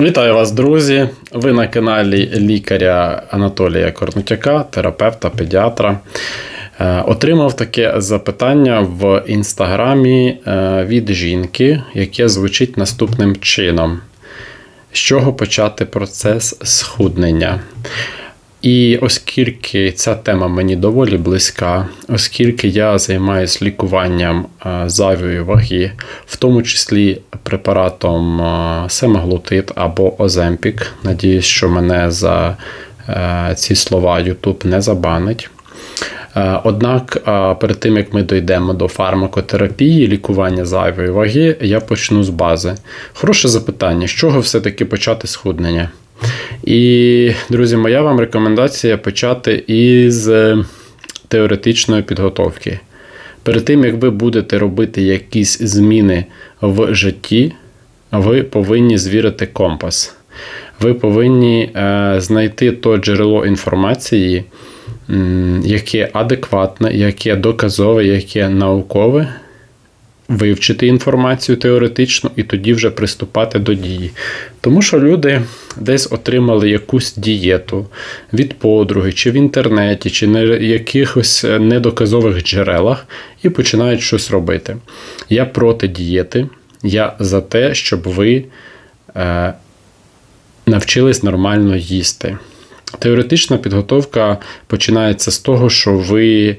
Вітаю вас, друзі! Ви на каналі лікаря Анатолія Корнутяка, терапевта, педіатра. Е, Отримав таке запитання в інстаграмі е, від жінки, яке звучить наступним чином: з чого почати процес схуднення? І оскільки ця тема мені доволі близька, оскільки я займаюся лікуванням е, зайвої ваги, в тому числі препаратом е, семаглутид або Оземпік, надіюсь, що мене за е, ці слова YouTube не забанить. Однак, перед тим як ми дійдемо до фармакотерапії, лікування зайвої ваги, я почну з бази. Хороше запитання: з чого все-таки почати схуднення? І, друзі, моя вам рекомендація почати із е, теоретичної підготовки. Перед тим, як ви будете робити якісь зміни в житті, ви повинні звірити компас. Ви повинні е, знайти то джерело інформації, яке адекватне, яке доказове, яке наукове, вивчити інформацію теоретично і тоді вже приступати до дії. Тому що люди десь отримали якусь дієту від подруги, чи в інтернеті, чи на якихось недоказових джерелах і починають щось робити. Я проти дієти, я за те, щоб ви е, навчились нормально їсти. Теоретична підготовка починається з того, що ви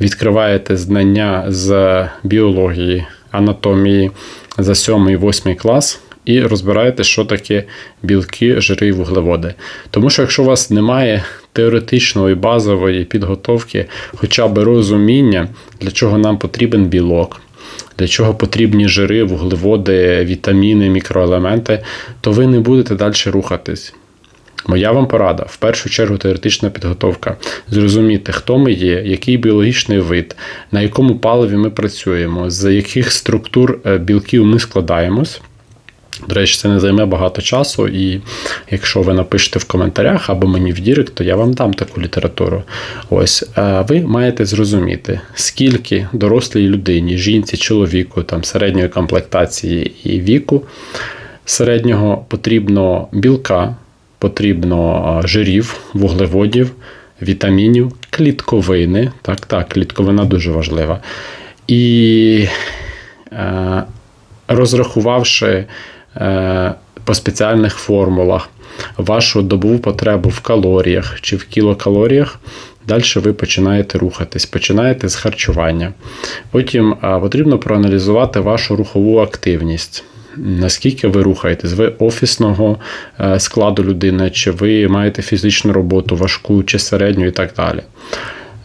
відкриваєте знання з біології, анатомії за 7-8 клас. І розбираєте, що таке білки, жири і вуглеводи. Тому що якщо у вас немає теоретичної базової підготовки, хоча б розуміння, для чого нам потрібен білок, для чого потрібні жири, вуглеводи, вітаміни, мікроелементи, то ви не будете далі рухатись. Моя вам порада, в першу чергу, теоретична підготовка. Зрозуміти, хто ми є, який біологічний вид, на якому паливі ми працюємо, з яких структур е, білків ми складаємось. До речі, це не займе багато часу, і якщо ви напишете в коментарях або мені в Дірект, то я вам дам таку літературу. Ось е, ви маєте зрозуміти, скільки дорослій людині, жінці, чоловіку, там середньої комплектації і віку середнього потрібно білка, потрібно жирів, вуглеводів, вітамінів, клітковини. Так, так, клітковина дуже важлива. І е, розрахувавши е, по спеціальних формулах вашу добову потребу в калоріях чи в кілокалоріях, далі ви починаєте рухатись, починаєте з харчування. Потім потрібно проаналізувати вашу рухову активність. Наскільки ви рухаєтесь, ви офісного е, складу людини, чи ви маєте фізичну роботу, важку чи середню і так далі.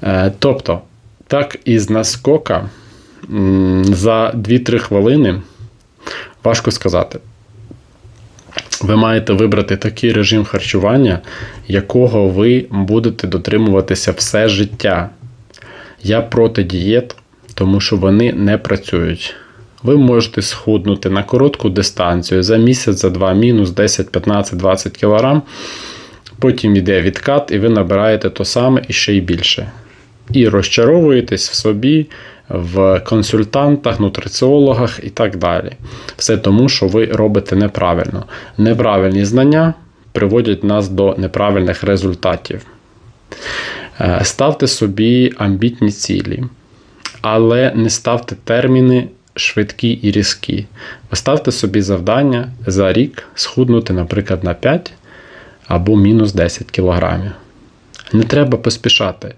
Е, Тобто, так із наскока за 2-3 хвилини важко сказати. Ви маєте вибрати такий режим харчування, якого ви будете дотримуватися все життя. Я проти дієт, тому що вони не працюють. Ви можете схуднути на коротку дистанцію за місяць, за два, мінус 10, 15, 20 кг. Потім йде відкат, і ви набираєте то саме і ще й більше. І розчаровуєтесь в собі, в консультантах, нутриціологах і так далі. Все тому, що ви робите неправильно. Неправильні знання приводять нас до неправильних результатів. Е, Ставте собі амбітні цілі, але не ставте терміни швидкі і різкі. Поставте собі завдання за рік схуднути, наприклад, на 5 або мінус 10 кілограмів. Не треба поспішати.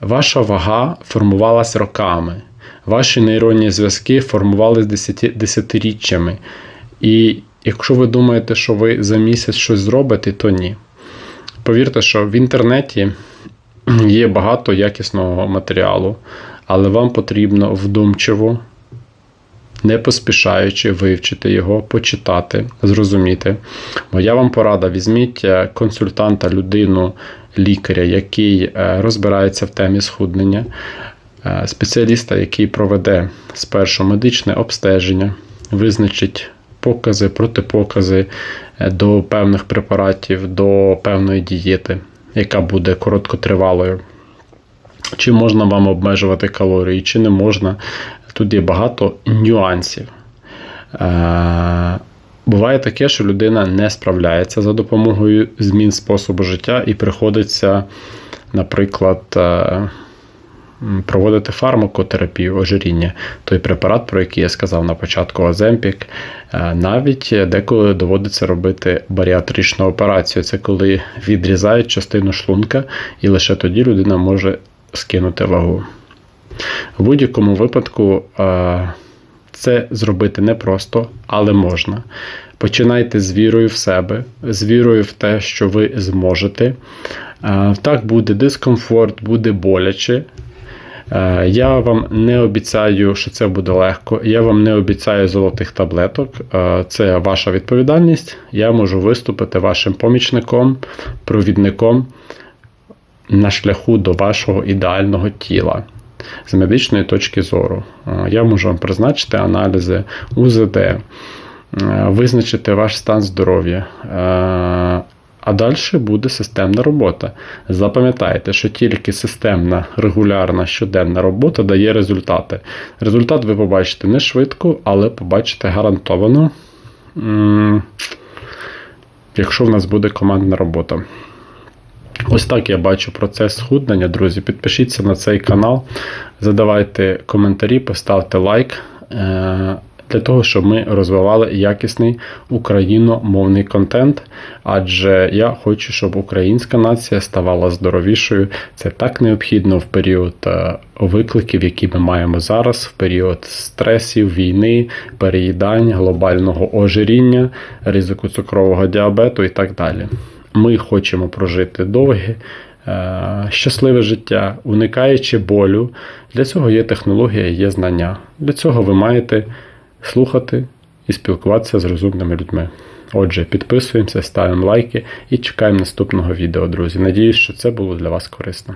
Ваша вага формувалась роками. Ваші нейронні зв'язки формувалися десяти, десятиріччями. І якщо ви думаєте, що ви за місяць щось зробите, то ні. Повірте, що в інтернеті є багато якісного матеріалу, але вам потрібно вдумчиво, не поспішаючи вивчити його, почитати, зрозуміти. Моя вам порада: візьміть е, консультанта, людину, лікаря, який е, розбирається в темі схуднення, е, спеціаліста, який проведе спершу медичне обстеження, визначить покази, протипокази до певних препаратів, до певної дієти, яка буде короткотривалою. Чи можна вам обмежувати калорії, чи не можна. Тут є багато нюансів. Буває таке, що людина не справляється за допомогою змін способу життя і приходиться, наприклад, е, проводити фармакотерапію ожиріння, той препарат, про який я сказав на початку Оземпік, е, навіть деколи доводиться робити баріатричну операцію. Це коли відрізають частину шлунка, і лише тоді людина може скинути вагу. В будь-якому випадку це зробити непросто, але можна. Починайте з вірою в себе, з вірою в те, що ви зможете. Так буде дискомфорт, буде боляче. Я вам не обіцяю, що це буде легко. Я вам не обіцяю золотих таблеток. Це ваша відповідальність. Я можу виступити вашим помічником, провідником на шляху до вашого ідеального тіла. З медичної точки зору. Я можу вам призначити аналізи УЗД, е, визначити ваш стан здоров'я. Е, А далі буде системна робота. Запам'ятайте, що тільки системна, регулярна, щоденна робота дає результати. Результат ви побачите не швидко, але побачите гарантовано, якщо в нас буде командна робота. Ось так я бачу процес схуднення, друзі. Підпишіться на цей канал, задавайте коментарі, поставте лайк е, для того, щоб ми розвивали якісний україномовний контент. Адже я хочу, щоб українська нація ставала здоровішою. Це так необхідно в період е, викликів, які ми маємо зараз, в період стресів, війни, переїдань, глобального ожиріння, ризику цукрового діабету і так далі. Ми хочемо прожити довге, е, щасливе життя, уникаючи болю. Для цього є технологія, є знання. Для цього ви маєте слухати і спілкуватися з розумними людьми. Отже, підписуємося, ставимо лайки і чекаємо наступного відео, друзі. Надіюсь, що це було для вас корисно.